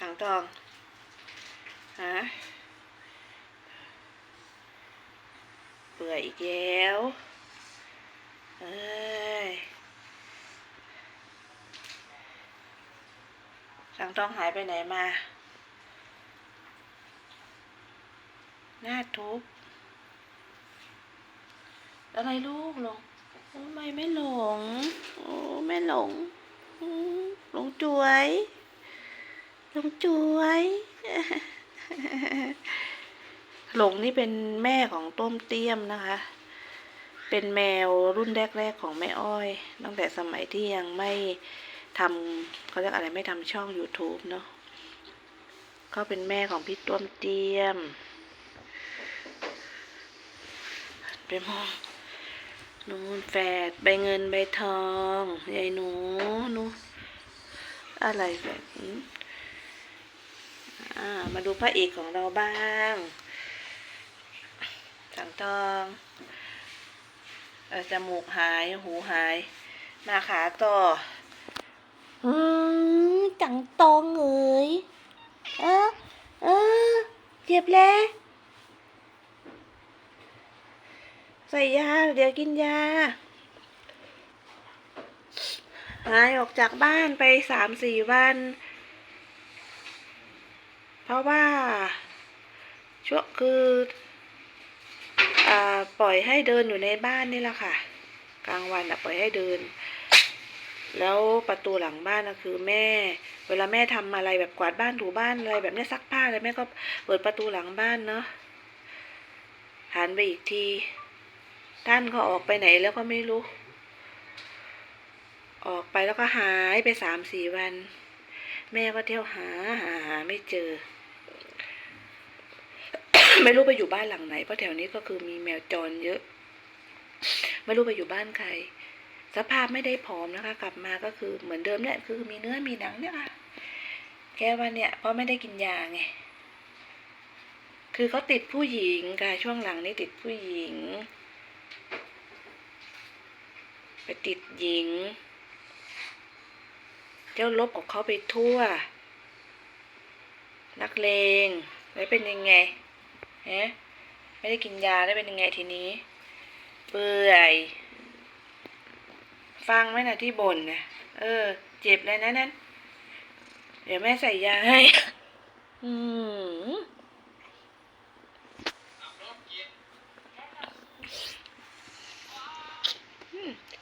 สังทองฮะเปื่อยอีกแล้วเอ้ยสังทองหายไปไหนมา หน้าทุบอะไรลูกลงโอ้ไม่ไม่หลง โอ้ไม่หลงอืมหลงจวย หลงจวย หลงนี่เป็นแม่ของต้มเตี้ยมนะคะ เป็นแมวรุ่นแรก ๆ ของแม่อ้อย ตั้งแต่สมัยที่ยังไม่ทำเขาเรียกอะไรไม่ทำช่อง YouTube เนาะก็เป็นแม่ของพี่ต้มเตี้ยมไปมองนูนแฝดใบเงินใบทองยายหนูหนูอะไรแบบนี้ มาดูพระเอกของเราบ้างสังทองจมูกหาย หูหาย มาขาต่อ อืมจังตองเอ๋ยเออเออเจ็บแล้วใส่ยา เดี๋ยวกินยา หายออกจากบ้านไปสามสี่วัน ราะว่าช่วงคืออปล่อยให้เดินอยู่ในบ้านนี่แหละค่ะ กลางวันอะปล่อยให้เดิน แล้วประตูหลังบ้านนะคือแม่ เวลาแม่ทำอะไรแบบกวาดบ้านถูบ้านอะไรแบบนี้ซักผ้าอะไรแม่ก็เปิดประตูหลังบ้านเนาะหันไปอีกที ท่านก็ออกไปไหนแล้วก็ไม่รู้ ออกไปแล้วก็หายไปสามสี่วัน แม่ก็เที่ยวหาหาหาไม่เจอ ไม่รู้ไปอยู่บ้านหลังไหนเพราะแถวนี้ก็คือมีแมวจรเยอะ ไม่รู้ไปอยู่บ้านใคร สภาพไม่ได้ผอมนะคะ กลับมาก็คือเหมือนเดิมเนี่ยคือมีเนื้อมีหนังเนี่ยค่ะแค่ว่าเนี่ยเพราะไม่ได้กินยาไงคือเขาติดผู้หญิงค่ะช่วงหลังนี้ติดผู้หญิง ไปติดหญิง เจ้าลบกับเขาไปทั่ว นักเลงแล้วเป็นยังไง ฮะไม่ได้กินยาได้เป็นยังไงทีนี้ เปื่อย ฟังไหมนะที่บ่นนะเออ เจ็บเลยนะนั่นเดี๋ยวแม่ใส่ยาให้ อืม